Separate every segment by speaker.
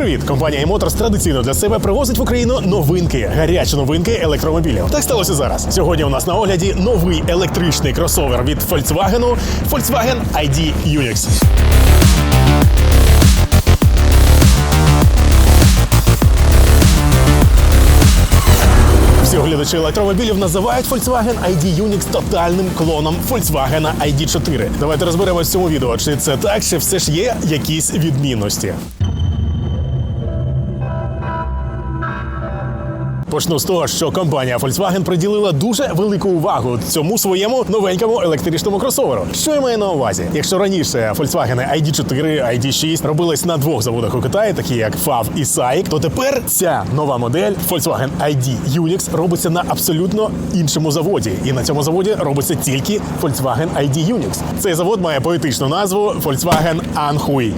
Speaker 1: привіт! Компанія Motors традиційно для себе привозить в Україну новинки, гарячі новинки електромобілів. Так сталося зараз. Сьогодні у нас на огляді новий електричний кросовер від Volkswagen Volkswagen ID Unix. Всі оглядачі електромобілів називають Volkswagen ID Unix тотальним клоном Volkswagen ID4. Давайте розберемось в цьому відео, чи це так, чи все ж є якісь відмінності. Почну з того, що компанія Volkswagen приділила дуже велику увагу цьому своєму новенькому електричному кросоверу. Що я маю на увазі? Якщо раніше Volkswagen ID4, ID6 робились на двох заводах у Китаї, такі як FAV і SAIC, то тепер ця нова модель Volkswagen ID Unix робиться на абсолютно іншому заводі. І на цьому заводі робиться тільки Volkswagen ID Unix. Цей завод має поетичну назву Volkswagen Anhui.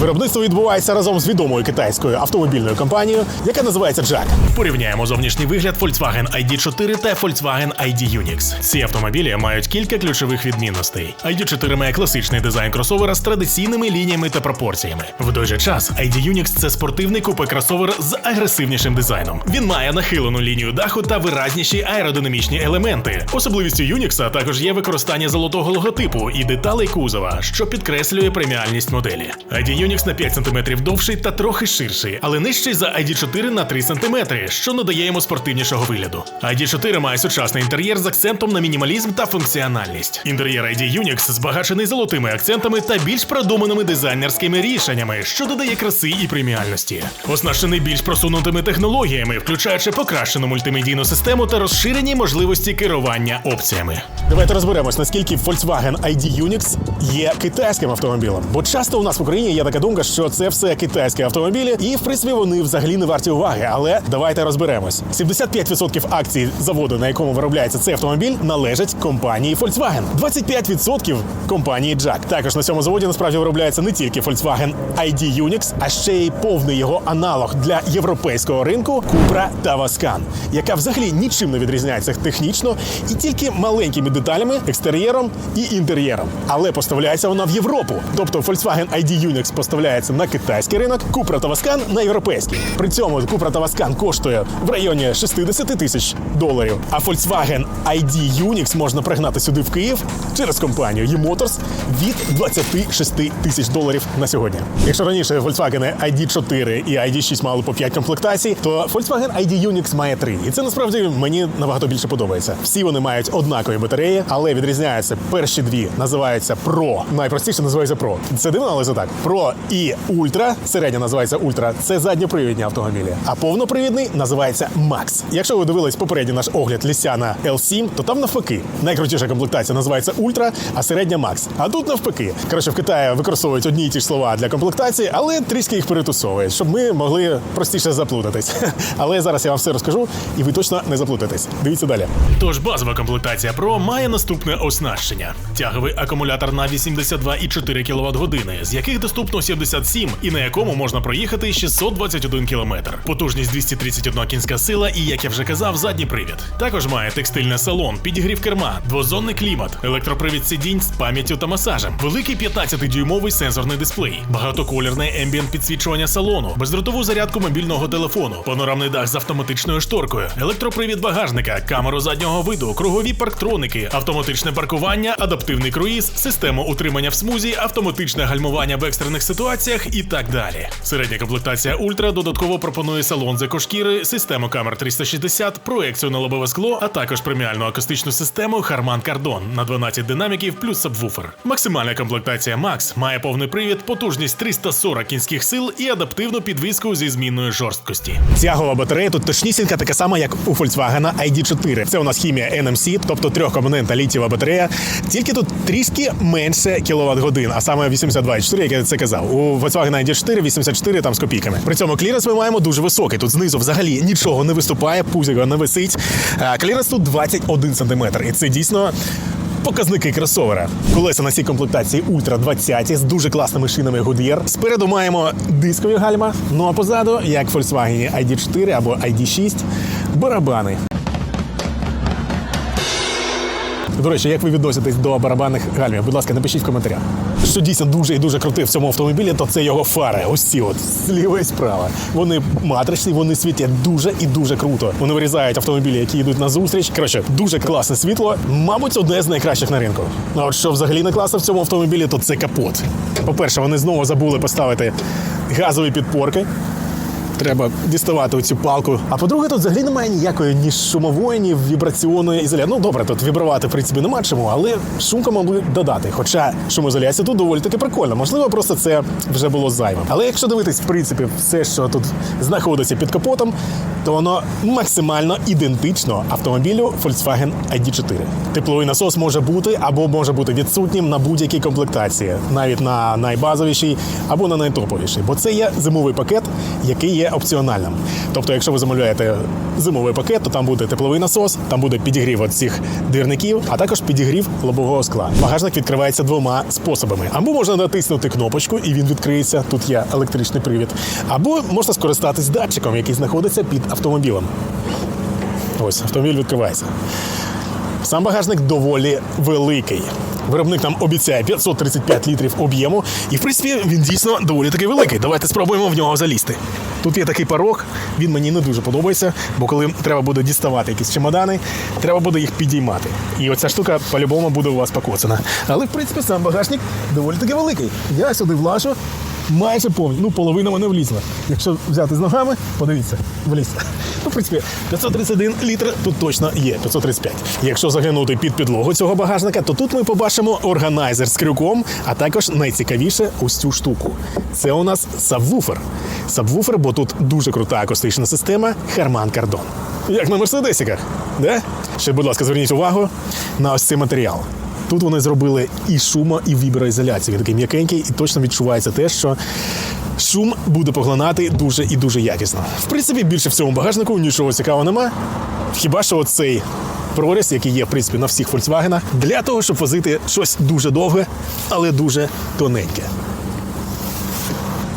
Speaker 1: Виробництво відбувається разом з відомою китайською автомобільною компанією, яка називається JAC. Порівняємо зовнішній вигляд Volkswagen ID4 та Volkswagen ID Unix. Ці автомобілі мають кілька ключових відмінностей. ID4 має класичний дизайн кросовера з традиційними лініями та пропорціями. В той же час ID Unix – це спортивний купе кросовер з агресивнішим дизайном. Він має нахилену лінію даху та виразніші аеродинамічні елементи. Особливістю Unix також є використання золотого логотипу і деталей кузова, що підкреслює преміальність моделі. ID Unix на 5 см довший та трохи ширший, але нижчий за ID4 на 3 см, що надає йому спортивнішого вигляду. ID4 має сучасний інтер'єр з акцентом на мінімалізм та функціональність. Інтер'єр ID Unix збагачений золотими акцентами та більш продуманими дизайнерськими рішеннями, що додає краси і преміальності. Оснащений більш просунутими технологіями, включаючи покращену мультимедійну систему та розширені можливості керування опціями. Давайте розберемось, наскільки Volkswagen ID Unix є китайським автомобілем. Бо часто у нас в Україні є така думка, що це все китайські автомобілі, і в принципі вони взагалі не варті уваги. Але давайте розберемось: 75% акцій заводу, на якому виробляється цей автомобіль, належать компанії Volkswagen. 25% компанії JAC. Також на цьому заводі насправді виробляється не тільки Volkswagen ID Unix, а ще й повний його аналог для європейського ринку Cupra Tavascan, яка взагалі нічим не відрізняється технічно і тільки маленькими деталями, екстер'єром і інтер'єром. Але поставляється вона в Європу. Тобто Volkswagen ID Unix поставляється на китайський ринок, Cupra Tavascan на європейський. При цьому Cupra Tavascan коштує в районі 60 тисяч доларів. А Volkswagen ID Unix можна пригнати сюди в Київ через компанію E-Motors від 26 тисяч доларів на сьогодні. Якщо раніше Volkswagen ID4 і ID6 мали по 5 комплектацій, то Volkswagen ID Unix має 3. І це насправді мені набагато більше подобається. Всі вони мають однакові батареї, але відрізняються перші дві. Називаються Pro. Найпростіше називається Pro. Це дивно, але це так. Pro і Ultra, середня називається Ultra, це задньопривідні автомобілі. А повнопривідний називається Max. Якщо ви дивились попередній наш огляд Лісяна L7, то там навпаки. Найкрутіша комплектація називається Ultra, а середня Max. А тут навпаки. Коротше, в Китаї використовують одні й ті ж слова для комплектації, але трішки їх перетусовують, щоб ми могли простіше заплутатись. Але зараз я вам все розкажу, і ви точно не заплутаєтесь. Дивіться далі. Тож базова комплектація Pro має наступне оснащення: тяговий акумулятор на 82,4 кВт години, з яких доступно 77 і на якому можна проїхати 621 км. Потужність 231 кінська сила і, як я вже казав, задній привід. Також має текстильний салон, підігрів керма, двозонний клімат, електропривід сидінь з пам'яттю та масажем, великий 15-дюймовий сенсорний дисплей, багатоколірне ембієнт підсвічування салону, бездротову зарядку мобільного телефону, панорамний дах з автоматичною шторкою, електропривід багажника, камеру заднього виду, кругові парктроники, автоматичне паркування, адаптивний круїз, систему утримання в смузі, автоматичне гальмування в екстрених ситуаціях і так далі. Середня комплектація Ультра додатково пропонує салон з екошкіри, систему камер 360, проекцію на лобове скло, а також преміальну акустичну систему Harman Kardon на 12 динаміків плюс сабвуфер. Максимальна комплектація Max має повний привід, потужність 340 кінських сил і адаптивну підвіску зі змінною жорсткості. Тягова батарея тут точнісінька така сама, як у Volkswagen ID4. Це у нас хімія NMC, тобто трьохкомпонентна літієва батарея. Тільки тут трішки менше кіловат годин, а саме 82,4, як я це казав. У Volkswagen ID4 84 там з копійками. При цьому кліренс ми маємо дуже високий. Тут знизу взагалі нічого не виступає, пузіго не висить. А Кліренс тут 21 см. І це дійсно. Показники кросовера. Колеса на цій комплектації Ультра 20 з дуже класними шинами Goodyear. Спереду маємо дискові гальма, ну а позаду, як в Volkswagen ID4 або ID6, барабани. До речі, як ви відноситесь до барабанних гальмів? Будь ласка, напишіть в коментарях. Що дійсно дуже і дуже круте в цьому автомобілі, то це його фари. Ось ці от зліва і справа. Вони матричні, вони світять дуже і дуже круто. Вони вирізають автомобілі, які йдуть на зустріч. Коротше, дуже класне світло. Мабуть, одне з найкращих на ринку. А от що взагалі не класно в цьому автомобілі, то це капот. По-перше, вони знову забули поставити газові підпорки. Треба діставати оцю палку. А по-друге, тут взагалі немає ніякої ні шумової, ні вібраційної ізоляції. Ну добре, тут вібрувати в принципі нема чому, але шумка могли додати. Хоча шумоізоляція тут доволі таки прикольна. Можливо, просто це вже було зайвим. Але якщо дивитись, в принципі, все, що тут знаходиться під капотом, то воно максимально ідентично автомобілю Volkswagen ID4. Тепловий насос може бути або може бути відсутнім на будь-якій комплектації, навіть на найбазовішій або на найтоповішій, бо це є зимовий пакет, який є опціональним. Тобто, якщо ви замовляєте зимовий пакет, то там буде тепловий насос, там буде підігрів от цих двірників, а також підігрів лобового скла. Багажник відкривається двома способами: або можна натиснути кнопочку, і він відкриється. Тут є електричний привід, або можна скористатись датчиком, який знаходиться під автомобілем. Ось автомобіль відкривається. Сам багажник доволі великий. Виробник нам обіцяє 535 літрів об'єму, і в принципі він дійсно доволі таки великий. Давайте спробуємо в нього залізти. Тут є такий порог, він мені не дуже подобається, бо коли треба буде діставати якісь чемодани, треба буде їх підіймати. І оця штука по-любому буде у вас покоцана. Але в принципі сам багажник доволі таки великий. Я сюди влажу майже повністю. Ну, половина мене влізла. Якщо взяти з ногами, подивіться, вліз. Ну, в принципі, 531 літр тут точно є, 535. Якщо заглянути під підлогу цього багажника, то тут ми побачимо органайзер з крюком, а також найцікавіше ось цю штуку. Це у нас сабвуфер. Сабвуфер, бо тут дуже крута акустична система Harman Kardon. Як на мерседесіках, де? Ще, будь ласка, зверніть увагу на ось цей матеріал. Тут вони зробили і шума, і віброізоляцію. Він такий м'якенький, і точно відчувається те, що шум буде поглинати дуже і дуже якісно. В принципі, більше в цьому багажнику нічого цікавого нема. Хіба що оцей проріз, який є в принципі на всіх Volkswagen, для того, щоб возити щось дуже довге, але дуже тоненьке.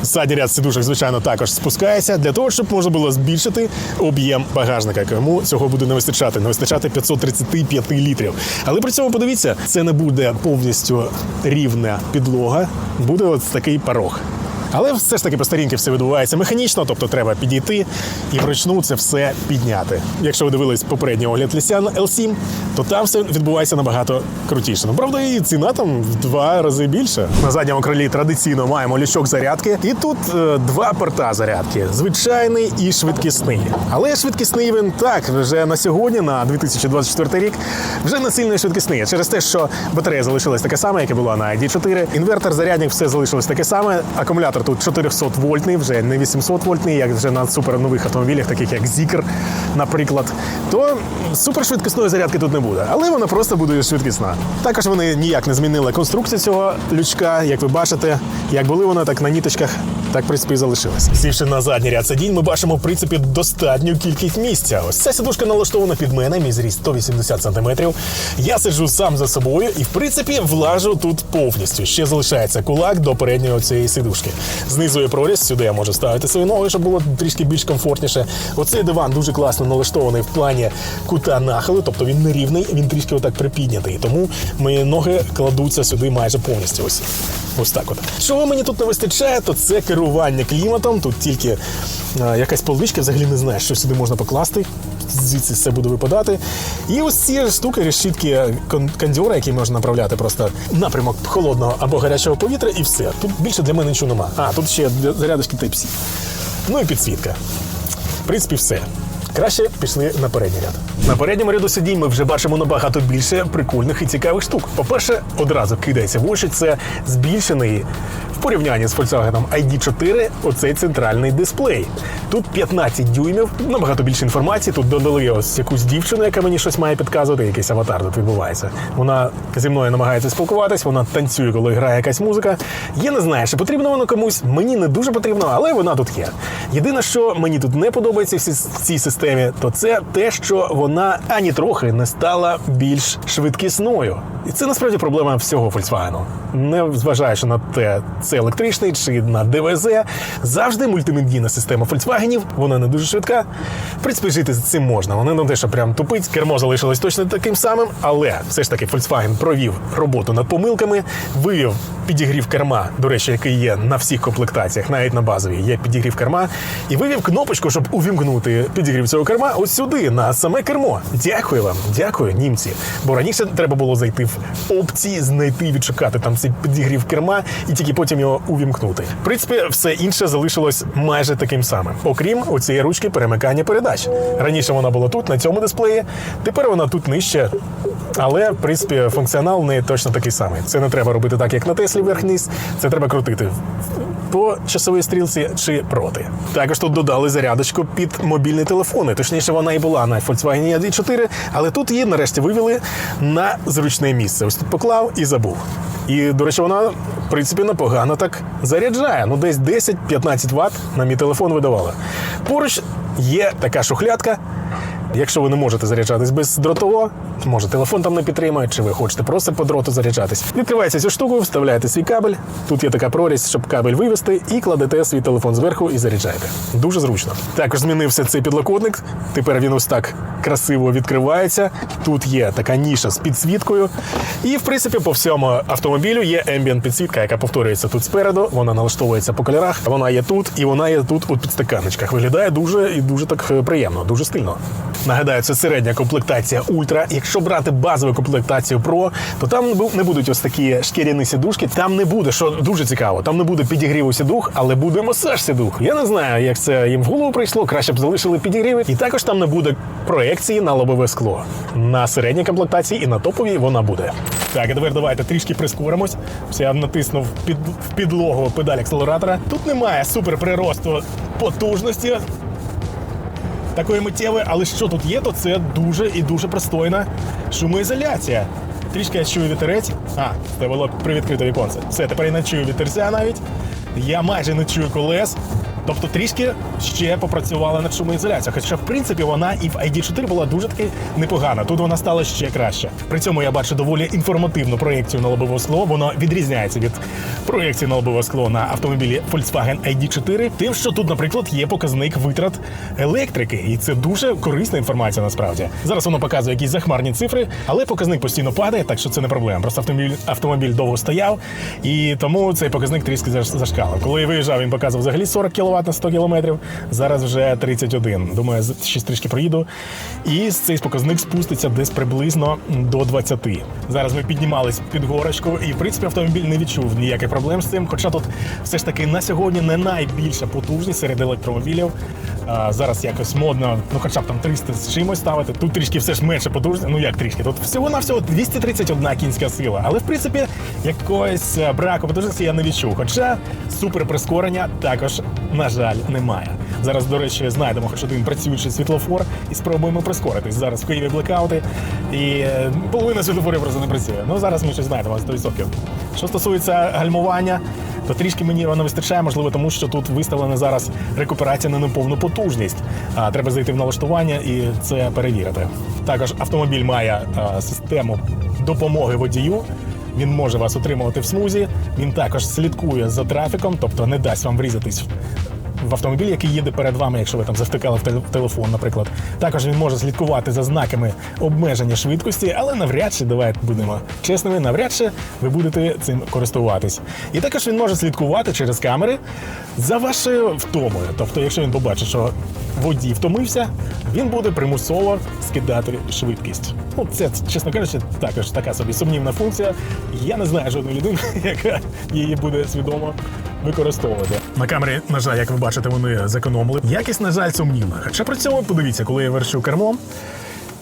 Speaker 1: Задній ряд сидушок, звичайно, також спускається для того, щоб можна було збільшити об'єм багажника. Кому цього буде не вистачати, не вистачати 535 літрів. Але при цьому подивіться, це не буде повністю рівна підлога, буде ось такий порог. Але все ж таки по старінки все відбувається механічно, тобто треба підійти і вручну це все підняти. Якщо ви дивились попередній огляд Лісян L7, то там все відбувається набагато крутіше. Ну правда, і ціна там в два рази більше. На задньому крилі традиційно маємо лючок зарядки, і тут е, два порта зарядки: звичайний і швидкісний. Але швидкісний він так вже на сьогодні, на 2024 рік, вже не сильно швидкісний через те, що батарея залишилась така сама, як і була на ID4. Інвертор, зарядник, все залишилось таке саме. Акумулятор тут 400 вольтний, вже не 800 вольтний, як вже на супернових автомобілях, таких як Zikr, наприклад. То супершвидкісної зарядки тут не буде, але вона просто буде швидкісна. Також вони ніяк не змінили конструкцію цього лючка. Як ви бачите, як були вони, так на ніточках, так в принципі і залишилось. Сівши на задній ряд сидінь, ми бачимо в принципі достатню кількість місця. Ось ця сідушка налаштована під мене, мій зріст 180 см. Я сиджу сам за собою і в принципі влажу тут повністю. Ще залишається кулак до передньої цієї сидушки. Знизу є проріз, сюди я можу ставити свої ноги, щоб було трішки більш комфортніше. Оцей диван дуже класно налаштований в плані кута нахилу, тобто він не рівний, він трішки отак припіднятий. Тому мої ноги кладуться сюди майже повністю. Ось. Ось так от. Чого мені тут не вистачає, то це керування кліматом. Тут тільки якась поличка, взагалі не знаю, що сюди можна покласти. Звідси все буде випадати. І ось ці штуки, решітки кон- кондьора, які можна направляти просто напрямок холодного або гарячого повітря, і все. Тут більше для мене нічого нема. А, тут ще зарядочки Type-C. Ну і підсвітка. В принципі, все. Краще пішли на передній ряд. На передньому ряду сидінь ми вже бачимо набагато більше прикольних і цікавих штук. По-перше, одразу кидається в очі це збільшений в порівнянні з Volkswagen ID4 оцей центральний дисплей. Тут 15 дюймів, набагато більше інформації. Тут додали ось якусь дівчину, яка мені щось має підказувати, якийсь аватар тут відбувається. Вона зі мною намагається спілкуватись, вона танцює, коли грає якась музика. Я не знаю, чи потрібно воно комусь. Мені не дуже потрібно, але вона тут є. Єдине, що мені тут не подобається в цій- системі, то це те, що вона ані трохи не стала більш швидкісною. І це насправді проблема всього Volkswagen. Не зважаючи на те, це електричний чи на ДВЗ. Завжди мультимедійна система Volkswagen, вона не дуже швидка. Жити з цим можна. Вона не те, що прям тупить. Кермо залишилось точно таким самим, але все ж таки Volkswagen провів роботу над помилками, вивів підігрів керма, до речі, який є на всіх комплектаціях, навіть на базовій, є підігрів керма, і вивів кнопочку, щоб увімкнути підігрів цього керма ось сюди, на саме кермо. Дякую вам, дякую, німці. Бо раніше треба було зайти в опції, знайти, відшукати там цей підігрів керма і тільки потім його увімкнути. В принципі, все інше залишилось майже таким самим, окрім оцієї ручки перемикання передач. Раніше вона була тут, на цьому дисплеї, тепер вона тут нижче. Але, в принципі, функціонал не точно такий самий. Це не треба робити так, як на Теслі верх-низ, Це треба крутити по часовій стрілці чи проти. Також тут додали зарядочку під мобільні телефони. Точніше, вона і була на Volkswagen ID 4, але тут її нарешті вивели на зручне місце. Ось тут поклав і забув. І, до речі, вона, в принципі, непогано так заряджає. Ну, десь 10-15 Вт на мій телефон видавала. Поруч є така шухлядка. Якщо ви не можете заряджатись без дротового, може телефон там не підтримує, чи ви хочете просто по дроту заряджатись. Відкривається цю штуку, вставляєте свій кабель. Тут є така прорізь, щоб кабель вивести, і кладете свій телефон зверху і заряджаєте. Дуже зручно. Також змінився цей підлокотник. Тепер він ось так красиво відкривається. Тут є така ніша з підсвіткою. І в принципі по всьому автомобілю є ambient підсвітка, яка повторюється тут спереду. Вона налаштовується по кольорах. Вона є тут і вона є тут у підстаканничках. Виглядає дуже і дуже так е, приємно, дуже стильно. Нагадаю, це середня комплектація Ультра. Якщо брати базову комплектацію Pro, то там не будуть ось такі шкіряні сідушки. Там не буде, що дуже цікаво. Там не буде підігріву сідух, але буде масаж сідух. Я не знаю, як це їм в голову прийшло. Краще б залишили підігріви. І також там не буде проекції на лобове скло. На середній комплектації і на топовій вона буде. Так, а тепер давайте трішки прискоримось. Я натиснув під, в підлогу педаль акселератора. Тут немає суперприросту потужності такої миттєвої, але що тут є, то це дуже і дуже пристойна шумоізоляція. Трішки я чую вітерець. А, це було привідкрите віконце. Все, тепер я не чую вітерця навіть. Я майже не чую колес. Тобто трішки ще попрацювала над шумоізоляцією. Хоча, в принципі, вона і в ID4 була дуже таки непогана. Тут вона стала ще краще. При цьому я бачу доволі інформативну проєкцію на лобове скло. Воно відрізняється від проєкції на лобове скло на автомобілі Volkswagen ID4, тим, що тут, наприклад, є показник витрат електрики, і це дуже корисна інформація насправді. Зараз воно показує якісь захмарні цифри, але показник постійно падає, так що це не проблема. Просто автомобіль автомобіль довго стояв, і тому цей показник трішки заш- зашкалив. Коли я виїжджав, він показував взагалі 40 кВт на 100 км, зараз вже 31. Думаю, ще трішки проїду. І цей показник спуститься десь приблизно до 20. Зараз ми піднімались під горочку, і в принципі автомобіль не відчув ніяких проблем з цим. Хоча тут все ж таки на сьогодні не найбільша потужність серед електромобілів. А, зараз якось модно, ну хоча б там 300 з чимось ставити. Тут трішки все ж менше потужність. Ну як трішки? Тут всього на всього 231 кінська сила. Але в принципі якогось е, браку потужності я не відчув. Хоча супер прискорення також, на жаль, немає. Зараз, до речі, знайдемо хоч один працюючий світлофор і спробуємо прискоритись. Зараз в Києві блекаути, і е, половина світлофорів просто не працює. Ну зараз ми щось знайдемо 100%. Що стосується гальмування, то трішки мені його не вистачає, можливо, тому що тут виставлена зараз рекуперація на неповну потужність. А треба зайти в налаштування і це перевірити. Також автомобіль має а, систему допомоги водію. Він може вас утримувати в смузі. Він також слідкує за трафіком, тобто не дасть вам врізатись в автомобіль, який їде перед вами, якщо ви там завтикали в теле- телефон, наприклад. Також він може слідкувати за знаками обмеження швидкості, але навряд чи, давайте будемо чесними, навряд чи ви будете цим користуватись. І також він може слідкувати через камери за вашою втомою. Тобто, якщо він побачить, що водій втомився, він буде примусово скидати швидкість. Ну, це, чесно кажучи, також така собі сумнівна функція. Я не знаю жодної людини, яка її буде свідомо використовувати. На камері, на жаль, як ви бачите, вони зекономили. Якість, на жаль, сумнівна. Хоча при цьому подивіться, коли я верчу кермом.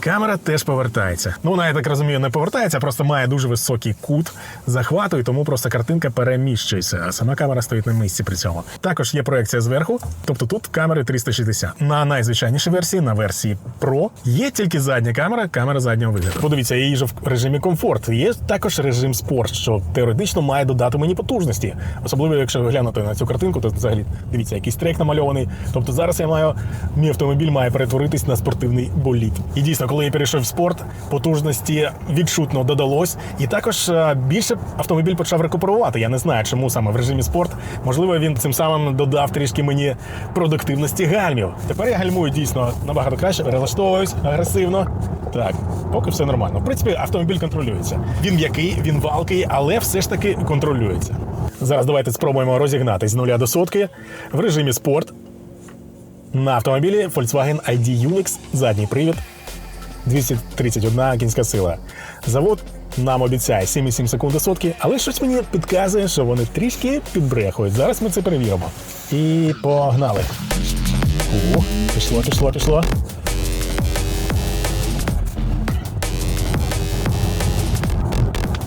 Speaker 1: Камера теж повертається. Ну, вона, я так розумію, не повертається, просто має дуже високий кут захвату, і тому просто картинка переміщується, а сама камера стоїть на місці при цьому. Також є проекція зверху, тобто тут камери 360. На найзвичайнішій версії, на версії Pro, є тільки задня камера, камера заднього вигляду. Подивіться, я їжджу в режимі комфорт. Є також режим спорт, що теоретично має додати мені потужності. Особливо, якщо ви глянете на цю картинку, то взагалі дивіться, якийсь трек намальований. Тобто зараз я маю мій автомобіль має перетворитись на спортивний болід. І дійсно, коли я перейшов в спорт, потужності відчутно додалось, і також е, більше автомобіль почав рекуперувати. Я не знаю, чому саме в режимі спорт. Можливо, він цим самим додав трішки мені продуктивності гальмів. Тепер я гальмую дійсно набагато краще, перелаштовуюсь агресивно. Так, поки все нормально. В принципі, автомобіль контролюється. Він м'який, він валкий, але все ж таки контролюється. Зараз давайте спробуємо розігнатись з нуля до сотки в режимі спорт. На автомобілі Volkswagen ID Unix, задній привід, 231 кінська сила. Завод нам обіцяє 7,7 секунд до сотки, але щось мені підказує, що вони трішки підбрехують. Зараз ми це перевіримо. І погнали. Ух, пішло, пішло, пішло.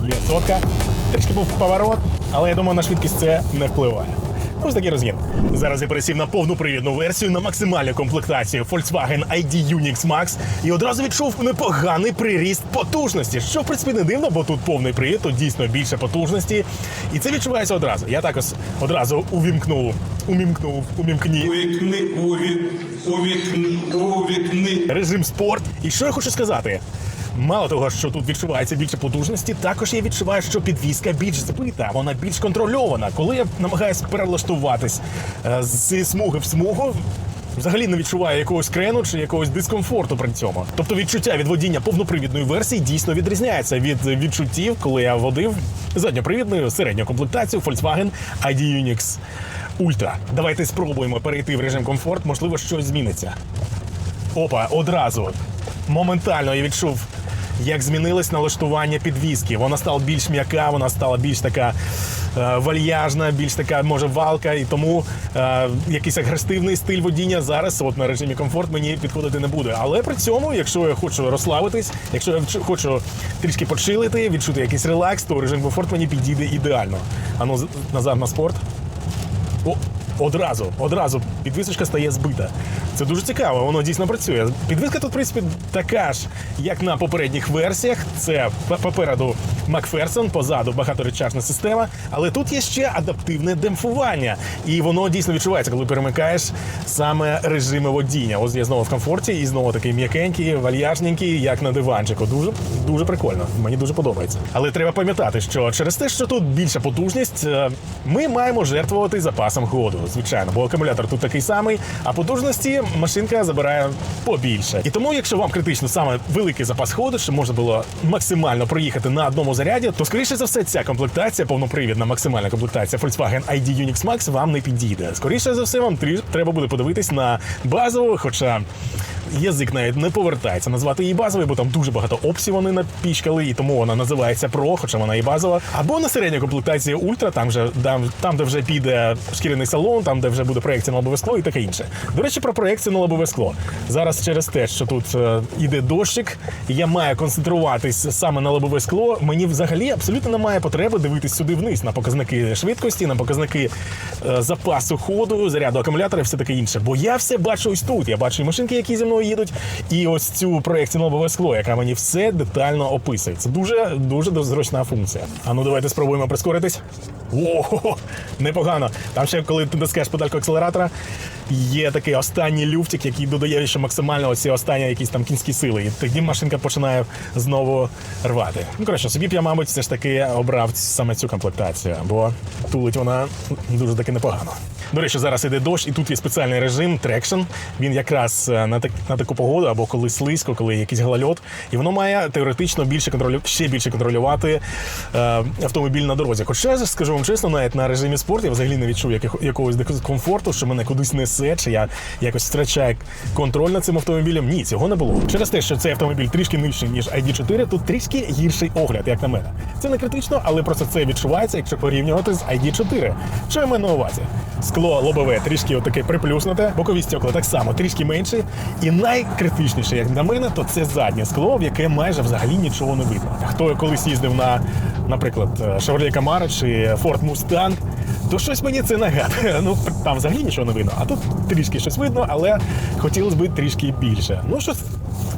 Speaker 1: Є сотка. Трішки був поворот, але я думаю, на швидкість це не впливає. Ось такий розгін. Зараз я пересів на повну привідну версію на максимальну комплектацію Volkswagen ID Unix Max і одразу відчув непоганий приріст потужності. Що в принципі не дивно, бо тут повний привід, тут дійсно більше потужності. І це відчувається одразу. Я також одразу увімкнув, умімкнув, умімкні
Speaker 2: Увікни, уві, увікни, увікни.
Speaker 1: режим спорт. І що я хочу сказати? Мало того, що тут відчувається більше потужності, також я відчуваю, що підвізка більш збита, вона більш контрольована. Коли я намагаюся перелаштуватись е, зі смуги в смугу. Взагалі не відчуваю якогось крену чи якогось дискомфорту при цьому. Тобто відчуття від водіння повнопривідної версії дійсно відрізняється від відчуттів, коли я водив задньопривідною середню комплектацію Volkswagen ID Unix Ultra. Давайте спробуємо перейти в режим комфорт, можливо, щось зміниться. Опа, одразу. Моментально я відчув, як змінилось налаштування підвіски. Вона стала більш м'яка, вона стала більш така е, вальяжна, більш така, може, валка, і тому е, якийсь агресивний стиль водіння зараз, от на режимі комфорт, мені підходити не буде. Але при цьому, якщо я хочу розслабитись, якщо я хочу трішки почилити, відчути якийсь релакс, то режим комфорт мені підійде ідеально. Ану, назад на спорт. О, одразу, одразу підвісочка стає збита. Це дуже цікаво, воно дійсно працює. Підвіска тут, в принципі, така ж, як на попередніх версіях. Це попереду Макферсон, позаду багаторечашна система. Але тут є ще адаптивне демпфування. І воно дійсно відчувається, коли перемикаєш саме режими водіння. Ось я знову в комфорті і знову такий м'якенький, вальяжненький, як на диванчику. Дуже дуже прикольно. Мені дуже подобається. Але треба пам'ятати, що через те, що тут більша потужність, е, ми маємо жертвувати запасом ходу. Звичайно, бо акумулятор тут такий самий, а потужності машинка забирає побільше. І тому, якщо вам критично саме великий запас ходу, щоб можна було максимально проїхати на одному заряді, то скоріше за все ця комплектація, повнопривідна максимальна комплектація Volkswagen ID Unix Max вам не підійде. Скоріше за все, вам треба буде подивитись на базову, хоча. Язик навіть не повертається назвати її базовою, бо там дуже багато опцій вони напічкали, і тому вона називається Pro, хоча вона і базова. Або на середню комплектацію Ультра, там же там, там, де вже піде шкіряний салон, там де вже буде проекція на лобове скло і таке інше. До речі, про проекцію на лобове скло. Зараз через те, що тут е, іде дощик, і я маю концентруватись саме на лобове скло. Мені взагалі абсолютно немає потреби дивитись сюди вниз на показники швидкості, на показники е, запасу ходу, заряду акумулятора і все таке інше. Бо я все бачу ось тут. Я бачу і машинки, які зі мною їдуть, і ось цю проекцію лобове скло, яка мені все детально описує. Це дуже дуже зручна функція. А ну давайте спробуємо прискоритись. О, непогано. Там ще коли ти натискаєш педальку акселератора, є такий останній люфтик, який додає ще максимально оці останні якісь там кінські сили. І тоді машинка починає знову рвати. Ну коротше, собі б я, мабуть, все ж таки обрав саме цю комплектацію, бо тулить вона дуже таки непогано. До речі, зараз іде дощ, і тут є спеціальний режим трекшн. Він якраз е, на, так, на таку погоду, або коли слизько, коли якийсь голольот, і воно має теоретично більше контролю, ще більше контролювати е, автомобіль на дорозі. Хоча скажу вам чесно, навіть на режимі спорт я взагалі не відчув якогось дискомфорту, що мене кудись несе, чи я якось втрачаю контроль над цим автомобілем. Ні, цього не було. Через те, що цей автомобіль трішки нижчий, ніж ID4, тут трішки гірший огляд, як на мене. Це не критично, але просто це відчувається, якщо порівнювати з ID4. Що я маю на увазі? Скло лобове трішки отаке приплюснуте, бокові стекла так само трішки менші. І найкритичніше, як на мене, то це заднє скло, в яке майже взагалі нічого не видно. Хто колись їздив на, наприклад, Chevrolet Camaro чи Ford Mustang, то щось мені це нагадує. Ну там взагалі нічого не видно, а тут трішки щось видно, але хотілося б трішки більше. Ну щось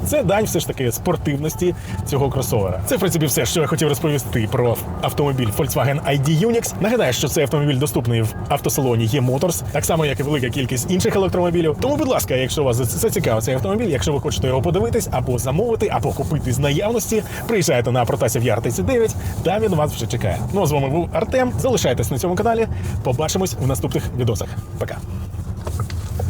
Speaker 1: Це дань все ж таки спортивності цього кросовера. Це в принципі все, що я хотів розповісти про автомобіль Volkswagen ID Unix. Нагадаю, що цей автомобіль доступний в автосалоні E-Motors, так само як і велика кількість інших електромобілів. Тому, будь ласка, якщо вас зацікавив цей автомобіль, якщо ви хочете його подивитись або замовити, або купити з наявності, приїжджайте на Протасів Яр 39, там він вас вже чекає. Ну а з вами був Артем. Залишайтесь на цьому каналі. Побачимось в наступних відосах. Пока.